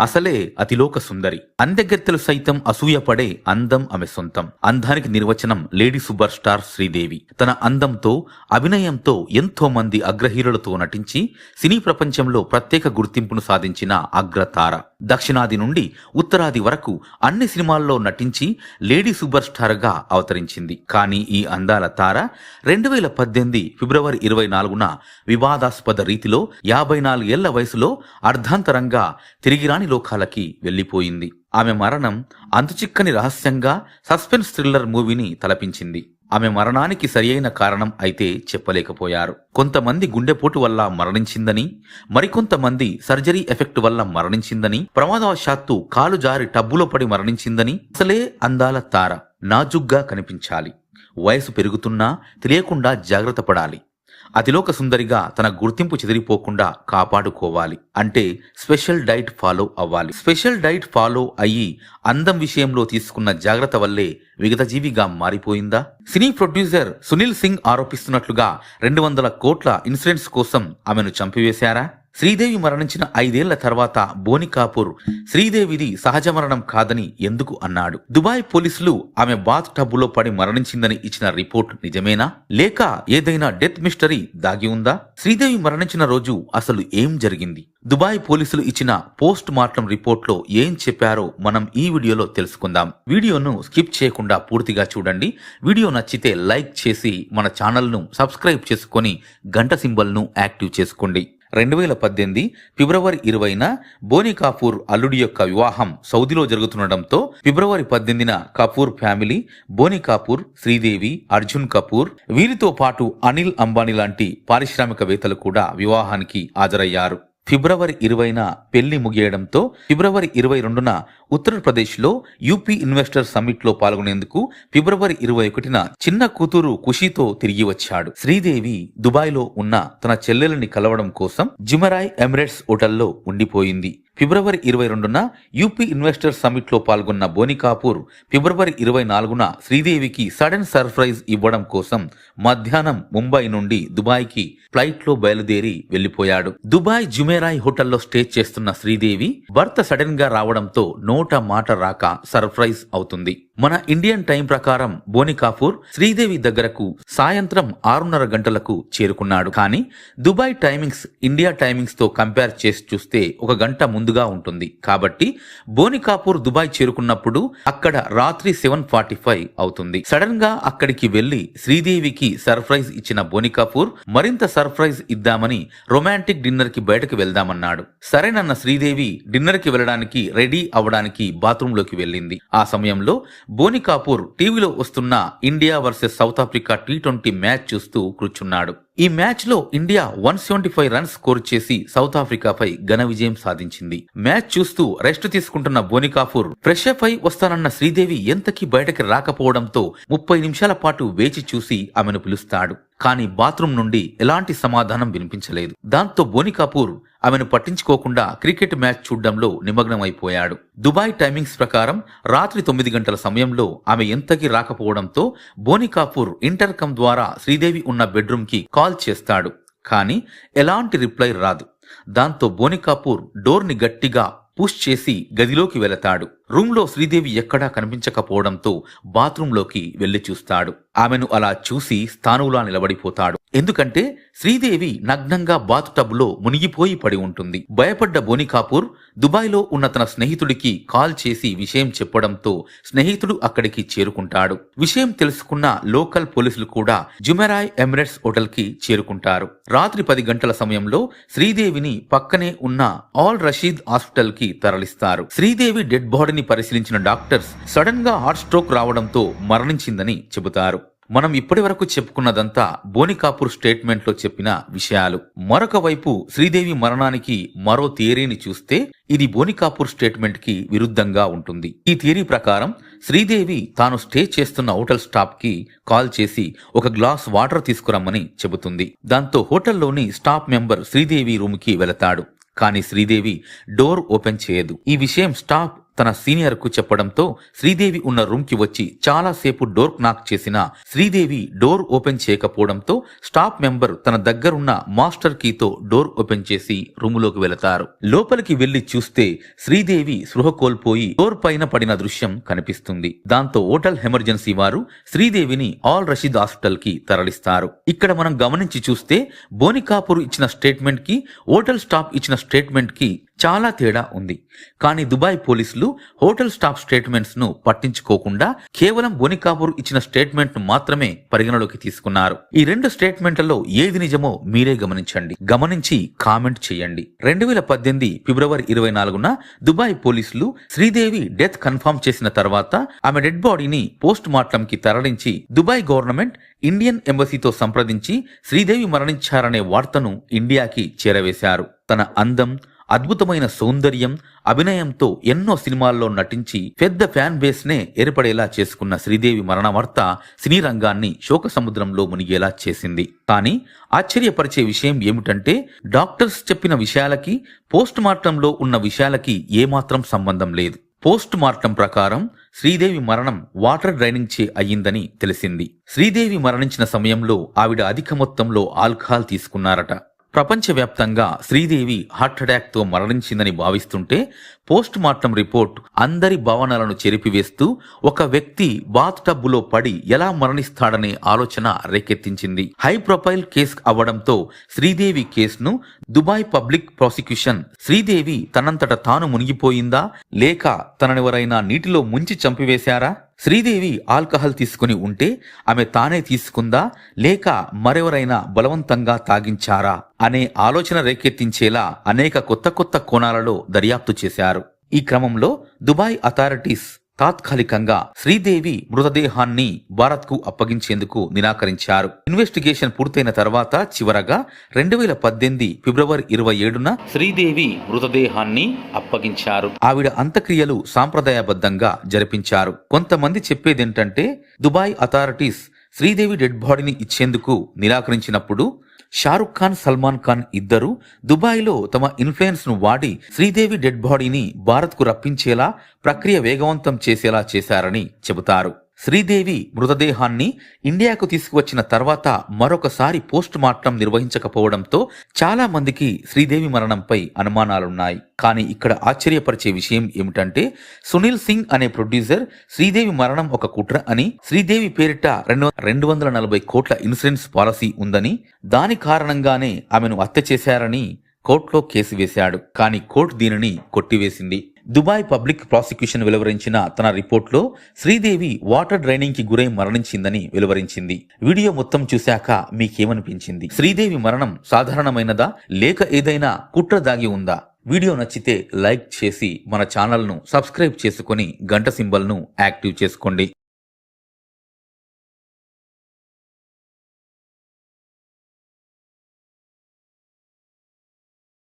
అసలే అతిలోక సుందరి. అందెగత్తెలు సైతం అసూయపడే అందం ఆమె సొంతం. అందానికి నిర్వచనం లేడీ సూపర్ స్టార్ శ్రీదేవి. తన అందంతో అభినయంతో ఎంతో మంది అగ్రహీరులతో నటించి సినీ ప్రపంచంలో ప్రత్యేక గుర్తింపును సాధించిన అగ్రతార. దక్షిణాది నుండి ఉత్తరాది వరకు అన్ని సినిమాల్లో నటించి లేడీ సూపర్ స్టార్గా అవతరించింది. కానీ ఈ అందాల తార రెండు వేల పద్దెనిమిది ఫిబ్రవరి ఇరవై నాలుగున వివాదాస్పద రీతిలో యాభై నాలుగేళ్ళ వయసులో అర్ధాంతరంగా తిరిగిరాని లోకాలకి వెళ్ళిపోయింది ఆమె మరణం అంతుచిక్కని రహస్యంగా సస్పెన్స్ థ్రిల్లర్ మూవీని తలపించింది. ఆమె మరణానికి సరియైన కారణం అయితే చెప్పలేకపోయారు. కొంతమంది గుండెపోటు వల్ల మరణించిందని మరికొంతమంది సర్జరీ ఎఫెక్ట్ వల్ల మరణించిందని ప్రమాదవశాత్తు కాలు జారి టబ్బులో పడి మరణించిందని అసలే అందాల తార నాజుగ్గా కనిపించాలి. వయసు పెరుగుతున్నా తెలియకుండా జాగ్రత్త పడాలి. అతిలోక సుందరిగా తన గుర్తింపు చెదిరిపోకుండా కాపాడుకోవాలి. అంటే స్పెషల్ డైట్ ఫాలో అవ్వాలి. స్పెషల్ డైట్ ఫాలో అయ్యి అందం విషయంలో తీసుకున్న జాగ్రత్త వల్లే విగతజీవిగా మారిపోయిందా? సినీ ప్రొడ్యూసర్ సునీల్ సింగ్ ఆరోపిస్తున్నట్లుగా రెండు వందల కోట్ల ఇన్సూరెన్స్ కోసం ఆమెను చంపివేశారా? శ్రీదేవి మరణించిన ఐదేళ్ళ తర్వాత బోని కాపూర్ శ్రీదేవిది సహజ మరణం కాదని ఎందుకు అన్నాడు? దుబాయ్ పోలీసులు ఆమె బాత్ టబ్బులో పడి మరణించిందని ఇచ్చిన రిపోర్ట్ నిజమేనా? లేక ఏదైనా డెత్ మిస్టరీ దాగి ఉందా? శ్రీదేవి మరణించిన రోజు అసలు ఏం జరిగింది? దుబాయ్ పోలీసులు ఇచ్చిన పోస్ట్ మార్టం రిపోర్ట్లో ఏం చెప్పారో మనం ఈ వీడియోలో తెలుసుకుందాం. వీడియోను స్కిప్ చేయకుండా పూర్తిగా చూడండి. వీడియో నచ్చితే లైక్ చేసి మన ఛానల్ను సబ్స్క్రైబ్ చేసుకొని గంట సింబల్ను యాక్టివ్ చేసుకోండి. రెండు వేల పద్దెనిమిది ఫిబ్రవరి ఇరవైన బోని కాపూర్ అల్లుడి యొక్క వివాహం సౌదీలో జరుగుతుండటంతో ఫిబ్రవరి పద్దెనిమిదిన కపూర్ ఫ్యామిలీ బోని కాపూర్ శ్రీదేవి అర్జున్ కపూర్ వీరితో పాటు అనిల్ అంబానీ లాంటి పారిశ్రామికవేత్తలు కూడా వివాహానికి హాజరయ్యారు. ఫిబ్రవరి ఇరవైన పెళ్ళి ముగియడంతో ఫిబ్రవరి ఇరవై రెండున ఉత్తరప్రదేశ్లో యూపీ ఇన్వెస్టర్ సమ్మిట్లో పాల్గొనేందుకు ఫిబ్రవరి ఇరవై ఒకటిన చిన్న కూతురు ఖుషితో తిరిగి వచ్చాడు. శ్రీదేవి దుబాయ్లో ఉన్న తన చెల్లెలని కలవడం కోసం జిమరాయ్ ఎమిరేట్స్ హోటల్లో ఉండిపోయింది. ఫిబ్రవరి ఇరవై రెండున యూపీ ఇన్వెస్టర్ సమ్మిట్లో పాల్గొన్న బోని కాపూర్ ఫిబ్రవరి ఇరవై నాలుగున శ్రీదేవికి సడన్ సర్ప్రైజ్ ఇవ్వడం కోసం మధ్యాహ్నం ముంబై నుండి దుబాయ్కి ఫ్లైట్లో బయలుదేరి వెళ్ళిపోయాడు దుబాయ్ జుమేరాయ్ హోటల్లో స్టే చేస్తున్న శ్రీదేవి భర్త సడన్గా రావడంతో నోట మాట రాక సర్ప్రైజ్ అవుతుంది. మన ఇండియన్ టైం ప్రకారం బోని కాపూర్ శ్రీదేవి దగ్గరకు సాయంత్రం ఆరున్నర గంటలకు చేరుకున్నాడు. కానీ దుబాయ్ టైమింగ్స్ ఇండియా టైమింగ్స్తో కంపేర్ చేసి చూస్తే ఒక గంట ముందుగా ఉంటుంది. కాబట్టి బోని కాపూర్ దుబాయ్ చేరుకున్నప్పుడు అక్కడ రాత్రి సెవెన్ ఫార్టీ ఫైవ్ అవుతుంది. సడన్గా అక్కడికి వెళ్ళి శ్రీదేవికి సర్ప్రైజ్ ఇచ్చిన బోని కాపూర్ మరింత సర్ప్రైజ్ ఇద్దామని రొమాంటిక్ డిన్నర్కి బయటకు వెళ్దామన్నాడు. సరేనన్న శ్రీదేవి డిన్నర్కి వెళ్ళడానికి రెడీ అవడానికి బాత్రూంలోకి వెళ్ళింది. ఆ సమయంలో బోని కాపూర్ టీవీలో వస్తున్న India versus South Africa T twenty match చూస్తూ కూర్చున్నాడు. ఈ మ్యాచ్లో India one seventy five runs score చేసి సౌత్ ఆఫ్రికాపై ఘన విజయం సాధించింది. మ్యాచ్ చూస్తూ రెస్ట్ తీసుకుంటున్న బోని కాపూర్ ఫ్రెష్ అప్ అయి వస్తానన్న శ్రీదేవి ఎంతకీ బయటకి రాకపోవడంతో ముప్పై నిమిషాల పాటు వేచి చూసి ఆమెను పిలుస్తాడు. కానీ బాత్రూం నుండి ఎలాంటి సమాధానం వినిపించలేదు. దాంతో బోనికాపూర్ ఆమెను పట్టించుకోకుండా క్రికెట్ మ్యాచ్ చూడడంలో నిమగ్నమైపోయాడు. దుబాయ్ టైమింగ్స్ ప్రకారం రాత్రి తొమ్మిది గంటల సమయంలో ఆమె ఎంతకి రాకపోవడంతో బోని కపూర్ ఇంటర్కమ్ ద్వారా శ్రీదేవి ఉన్న బెడ్రూమ్కి కాల్ చేస్తాడు. కానీ ఎలాంటి రిప్లై రాదు. దాంతో బోనికాపూర్ డోర్ని గట్టిగా పుష్ చేసి గదిలోకి వెళతాడు. రూమ్లో శ్రీదేవి ఎక్కడా కనిపించకపోవడంతో బాత్రూంలోకి వెళ్ళి చూస్తాడు. ఆమెను అలా చూసి స్థానువులా నిలబడిపోతాడు. ఎందుకంటే శ్రీదేవి నగ్నంగా బాత్ టబ్లో మునిగిపోయి పడి ఉంటుంది. భయపడ్డ బోని కాపూర్ దుబాయ్లో ఉన్న తన స్నేహితుడికి కాల్ చేసి విషయం చెప్పడంతో స్నేహితుడు అక్కడికి చేరుకుంటాడు. విషయం తెలుసుకున్న లోకల్ పోలీసులు కూడా జుమెరాయ్ ఎమిరేట్స్ హోటల్కి చేరుకుంటారు. రాత్రి పది గంటల సమయంలో శ్రీదేవిని పక్కనే ఉన్న ఆల్ రషీద్ హాస్పిటల్కి తరలిస్తారు. శ్రీదేవి డెడ్ బాడీని పరిశీలించిన డాక్టర్స్ సడన్గా హార్ట్ స్ట్రోక్ రావడంతో మరణించిందని చెబుతారు. మనం ఇప్పటి వరకు చెప్పుకున్నదంతా బోనికాపూర్ స్టేట్మెంట్లో చెప్పిన విషయాలు. మరొక వైపు శ్రీదేవి మరణానికి మరో థియరీని చూస్తే ఇది బోనికాపూర్ స్టేట్మెంట్కి విరుద్ధంగా ఉంటుంది. ఈ థియరీ ప్రకారం శ్రీదేవి తాను స్టే చేస్తున్న హోటల్ స్టాఫ్కి కాల్ చేసి ఒక గ్లాస్ వాటర్ తీసుకురమ్మని చెబుతుంది. దాంతో హోటల్లోని స్టాఫ్ మెంబర్ శ్రీదేవి రూమ్కి వెళతాడు. కానీ శ్రీదేవి డోర్ ఓపెన్ చేయదు. ఈ విషయం స్టాఫ్ తన సీనియర్కు చెప్పడంతో శ్రీదేవి ఉన్న రూమ్కి వచ్చి చాలాసేపు డోర్ నాక్ చేసిన శ్రీదేవి డోర్ ఓపెన్ చేయకపోవడంతో స్టాఫ్ మెంబర్ తన దగ్గరున్న మాస్టర్ కీతో డోర్ ఓపెన్ చేసి రూములోకి వెళతారు. లోపలికి వెళ్ళి చూస్తే శ్రీదేవి స్పృహ కోల్పోయి డోర్ పైన పడిన దృశ్యం కనిపిస్తుంది. దాంతో హోటల్ ఎమర్జెన్సీ వారు శ్రీదేవిని ఆల్ రషీద్ హాస్పిటల్కి తరలిస్తారు. ఇక్కడ మనం గమనించి చూస్తే బోనికాపూర్ ఇచ్చిన స్టేట్మెంట్కి హోటల్ స్టాఫ్ ఇచ్చిన స్టేట్మెంట్కి చాలా తేడా ఉంది. కానీ దుబాయ్ పోలీసులు హోటల్ స్టాఫ్ స్టేట్మెంట్స్ను పట్టించుకోకుండా కేవలం బొనికాపూర్ ఇచ్చిన స్టేట్మెంట్ను మాత్రమే పరిగణలోకి తీసుకున్నారు. ఈ రెండు స్టేట్మెంట్లలో ఏది నిజమో మీరే గమనించండి. గమనించి కామెంట్ చేయండి. రెండు వేల పద్దెనిమిది ఫిబ్రవరి ఇరవై నాలుగున దుబాయ్ పోలీసులు శ్రీదేవి డెత్ కన్ఫర్మ్ చేసిన తర్వాత ఆమె డెడ్ బాడీని పోస్ట్ మార్టం కి తరలించి దుబాయ్ గవర్నమెంట్ ఇండియన్ ఎంబసీతో సంప్రదించి శ్రీదేవి మరణించారనే వార్తను ఇండియాకి చేరవేశారు. తన అందం అద్భుతమైన సౌందర్యం అభినయంతో ఎన్నో సినిమాల్లో నటించి పెద్ద ఫ్యాన్ బేస్ నే ఏర్పడేలా చేసుకున్న శ్రీదేవి మరణ వార్త సినీ రంగాన్ని శోక సముద్రంలో మునిగేలా చేసింది. కానీ ఆశ్చర్యపరిచే విషయం ఏమిటంటే డాక్టర్స్ చెప్పిన విషయాలకి పోస్ట్ మార్టంలో ఉన్న విషయాలకి ఏమాత్రం సంబంధం లేదు. పోస్ట్ మార్టం ప్రకారం శ్రీదేవి మరణం వాటర్ డ్రైనింగ్ చే అయ్యిందని తెలిసింది. శ్రీదేవి మరణించిన సమయంలో ఆవిడ అధిక మొత్తంలో ఆల్కహాల్ తీసుకున్నారట. ప్రపంచవ్యాప్తంగా శ్రీదేవి హార్ట్అటాక్తో మరణించిందని భావిస్తుంటే పోస్ట్ మార్టం రిపోర్ట్ అందరి భావనలను చెరిపివేస్తూ ఒక వ్యక్తి బాత్ టబ్బులో పడి ఎలా మరణిస్తాడనే ఆలోచన రేకెత్తించింది. హై ప్రొఫైల్ కేసు అవ్వడంతో శ్రీదేవి కేసును దుబాయ్ పబ్లిక్ ప్రాసిక్యూషన్ శ్రీదేవి తనంతట తాను మునిగిపోయిందా? లేక తననెవరైనా నీటిలో ముంచి చంపివేశారా? శ్రీదేవి ఆల్కహాల్ తీసుకుని ఉంటే ఆమె తానే తీసుకుందా? లేక మరెవరైనా బలవంతంగా తాగించారా? అనే ఆలోచన రేకెత్తించేలా అనేక కొత్త కొత్త కోణాలలో దర్యాప్తు చేశారు. ఈ క్రమంలో దుబాయ్ అథారిటీస్ తాత్కాలికంగా శ్రీదేవి మృతదేహాన్ని భారత్కు అప్పగించేందుకు నిరాకరించారు. ఇన్వెస్టిగేషన్ పూర్తయిన తర్వాత చివరగా రెండు వేల పద్దెనిమిది ఫిబ్రవరి ఇరవై ఏడున శ్రీదేవి మృతదేహాన్ని అప్పగించారు. ఆవిడ అంత్యక్రియలు సాంప్రదాయబద్ధంగా జరిపించారు. కొంతమంది చెప్పేదేంటంటే దుబాయ్ అథారిటీస్ శ్రీదేవి డెడ్ బాడీని ఇచ్చేందుకు నిరాకరించినప్పుడు షారుఖ్ ఖాన్ సల్మాన్ ఖాన్ ఇద్దరూ దుబాయ్లో తమ ఇన్ఫ్లుయెన్స్ను వాడి శ్రీదేవి డెడ్ బాడీని భారత్కు రప్పించేలా ప్రక్రియ వేగవంతం చేసేలా చేశారని చెబుతారు. శ్రీదేవి మృతదేహాన్ని ఇండియాకు తీసుకువచ్చిన తర్వాత మరొకసారి పోస్ట్ మార్టం నిర్వహించకపోవడంతో చాలా మందికి శ్రీదేవి మరణంపై అనుమానాలున్నాయి. కానీ ఇక్కడ ఆశ్చర్యపరిచే విషయం ఏమిటంటే సునీల్ సింగ్ అనే ప్రొడ్యూసర్ శ్రీదేవి మరణం ఒక కుట్ర అని శ్రీదేవి పేరిట రెండు రెండు వందల నలభై కోట్ల ఇన్సూరెన్స్ పాలసీ ఉందని దాని కారణంగానే ఆమెను హత్య చేశారని కోర్టులో కేసు వేశాడు. కానీ కోర్టు దీనిని కొట్టివేసింది. దుబాయ్ పబ్లిక్ ప్రాసిక్యూషన్ వెలువరించిన తన రిపోర్ట్లో శ్రీదేవి వాటర్ డ్రైనింగ్కి గురై మరణించిందని వెలువరించింది. వీడియో మొత్తం చూశాక మీకేమనిపించింది? శ్రీదేవి మరణం సాధారణమైనదా? లేక ఏదైనా కుట్ర దాగి ఉందా? వీడియో నచ్చితే లైక్ చేసి మన ఛానల్ను సబ్స్క్రైబ్ చేసుకొని గంట సింబల్ను యాక్టివ్ చేసుకోండి.